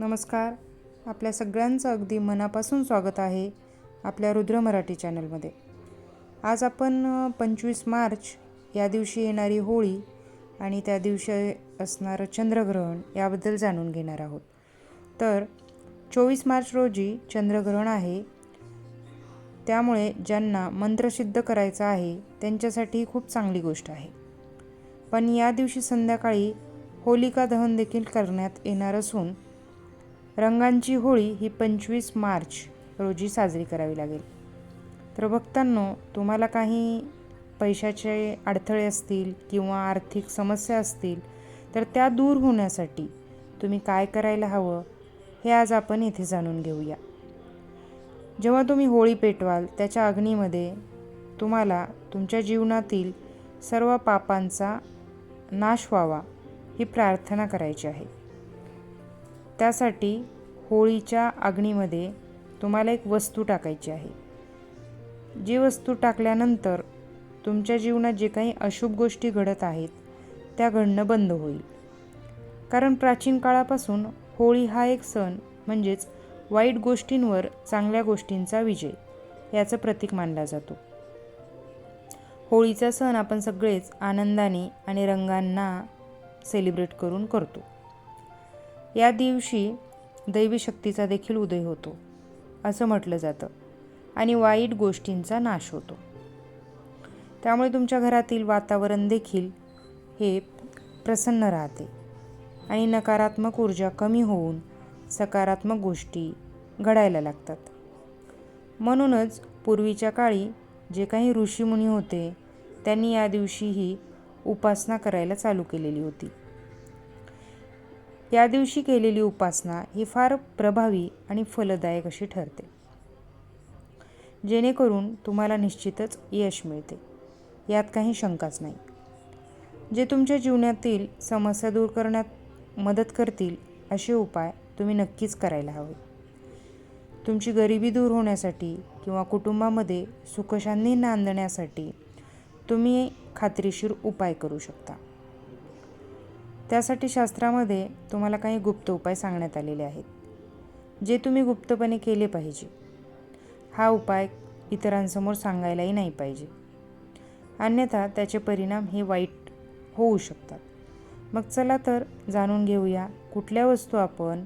नमस्कार. आपल्या सगळ्यांचं अगदी मनापासून स्वागत आहे आपल्या रुद्र मराठी चॅनलमध्ये. आज आपण पंचवीस मार्च या दिवशी येणारी होळी आणि त्या दिवशी असणारं चंद्रग्रहण याबद्दल जाणून घेणार आहोत. तर चोवीस मार्च रोजी चंद्रग्रहण आहे. त्यामुळे ज्यांना मंत्रसिद्ध करायचं आहे त्यांच्यासाठी खूप चांगली गोष्ट आहे. पण या दिवशी संध्याकाळी होलिका दहन देखील करण्यात येणार असून रंगांची होळी ही पंचवीस मार्च रोजी साजरी करावी लागेल. तर भक्तांनो तुम्हाला काही पैशाचे अडथळे असतील किंवा आर्थिक समस्या असतील तर त्या दूर होण्यासाठी तुम्ही काय करायला हवं हे आज आपण इथे जाणून घेऊया. जेव्हा तुम्ही होळी पेटवाल त्याच्या अग्नीमध्ये तुम्हाला तुमच्या जीवनातील सर्व पापांचा नाश व्हावा ही प्रार्थना करायची आहे. त्यासाठी होळीच्या अग्नीमध्ये तुम्हाला एक वस्तू टाकायची आहे. जी वस्तू टाकल्यानंतर तुमच्या जीवनात जे काही अशुभ गोष्टी घडत आहेत त्या घडणं बंद होईल. कारण प्राचीन काळापासून होळी हा एक सण म्हणजेच वाईट गोष्टींवर चांगल्या गोष्टींचा विजय याचं प्रतीक मानला जातो. होळीचा सण आपण सगळेच आनंदाने आणि रंगांना सेलिब्रेट करून करतो. या दिवशी दैवी शक्तीचा देखील उदय होतो असं म्हटलं जातं आणि वाईट गोष्टींचा नाश होतो. त्यामुळे तुमच्या घरातील वातावरण देखील हे प्रसन्न राहते आणि नकारात्मक ऊर्जा कमी होऊन सकारात्मक गोष्टी घडायला लागतात. म्हणूनच पूर्वीच्या काळी जे काही ऋषीमुनी होते त्यांनी या दिवशीही उपासना करायला चालू केलेली होती. या दिवशी केलेली उपासना ही फार प्रभावी आणि फलदायक अशी ठरते. जेणेकरून तुम्हाला निश्चितच यश मिळते. यात काही शंकाच नाही. जे तुमच्या जीवनातील समस्या दूर करण्यात मदत करतील असे उपाय तुम्ही नक्कीच करायला हवे. तुमची गरिबी दूर होण्यासाठी किंवा कुटुंबामध्ये सुखशांती नांदण्यासाठी तुम्ही खात्रीशीर उपाय करू शकता. त्यासाठी शास्त्रामध्ये तुम्हाला काही गुप्त उपाय सांगण्यात आलेले आहेत जे तुम्ही गुप्तपणे केले पाहिजे. हा उपाय इतरांसमोर सांगायलाही नाही पाहिजे. अन्यथा त्याचे परिणाम हे वाईट होऊ शकतात. मग चला तर जाणून घेऊया कुठल्या वस्तू आपण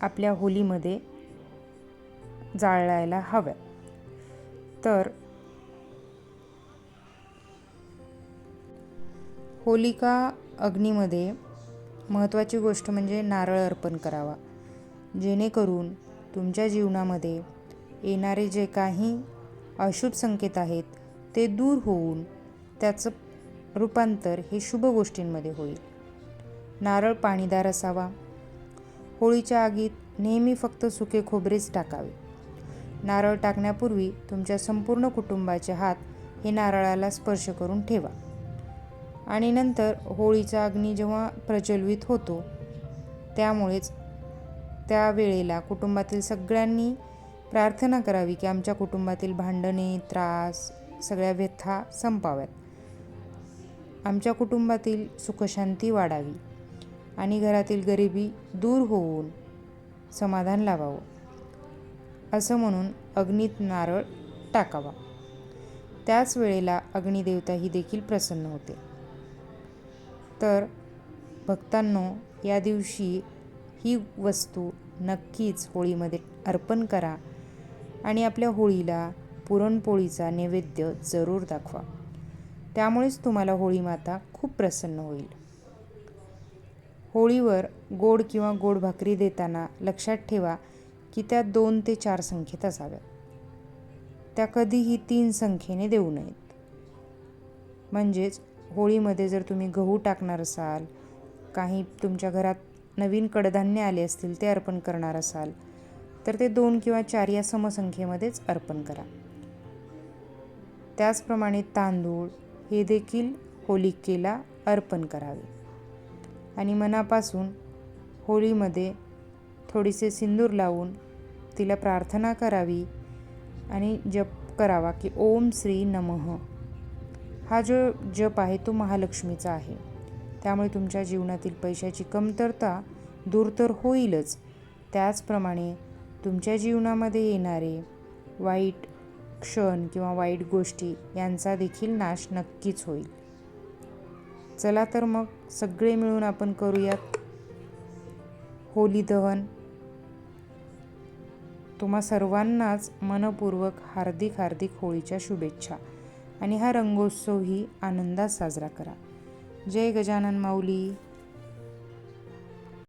आपल्या होलीमध्ये जाळायला हव्या. तर होलिका अग्नीमध्ये महत्त्वाची गोष्ट म्हणजे नारळ अर्पण करावा. जेणेकरून तुमच्या जीवनामध्ये येणारे जे काही अशुभ संकेत आहेत ते दूर होऊन त्याचं रूपांतर हे शुभ गोष्टींमध्ये होईल. नारळ पाणीदार असावा. होळीच्या आगीत नेहमी फक्त सुके खोबरेच टाकावे. नारळ टाकण्यापूर्वी तुमच्या संपूर्ण कुटुंबाचे हात हे नारळाला स्पर्श करून ठेवा. आणि नंतर होळीचा अग्नी जेव्हा प्रज्वलित होतो त्यामुळेच त्या वेळेला कुटुंबातील सगळ्यांनी प्रार्थना करावी की आमच्या कुटुंबातील भांडणे त्रास सगळ्या व्यथा संपाव्यात. आमच्या कुटुंबातील सुखशांती वाढावी आणि घरातील गरिबी दूर होऊन समाधान लावावं असं म्हणून अग्नीत नारळ टाकावा. त्याच वेळेला अग्निदेवता ही देखील प्रसन्न होते. तर भक्तांनो या दिवशी ही वस्तू नक्कीच होळीमध्ये अर्पण करा आणि आपल्या होळीला पुरणपोळीचा नैवेद्य जरूर दाखवा. त्यामुळेच तुम्हाला होळी माता खूप प्रसन्न होईल. होळीवर गोड किंवा गोड भाकरी देताना लक्षात ठेवा की त्या दोन ते चार संख्येत असाव्या त्या कधीही तीन संख्येने देऊ नयेत. म्हणजेच होळीमध्ये जर तुम्ही गहू टाकणार असाल काही तुमच्या घरात नवीन कडधान्य आले असतील ते अर्पण करणार असाल तर ते दोन किंवा चार या समसंख्येमध्येच अर्पण करा. त्याचप्रमाणे तांदूळ हे देखील होलिकेला अर्पण करावे. आणि मनापासून होळीमध्ये थोडीसे सिंदूर लावून तिला प्रार्थना करावी आणि जप करावा की ओम श्री नमः. हा जो जप आहे तो महालक्ष्मीचा आहे. त्यामुळे तुमच्या जीवनातील पैशाची कमतरता दूर तर होईलच. त्याचप्रमाणे तुमच्या जीवनामध्ये येणारे वाईट क्षण किंवा वाईट गोष्टी यांचा देखील नाश नक्कीच होईल. चला तर मग सगळे मिळून आपण करूयात. होली दहन. तुम्हा सर्वांनाच मनपूर्वक हार्दिक हार्दिक होळीच्या शुभेच्छा. आणि हा रंगोत्सवही आनंदात साजरा करा. जय गजानन माऊली.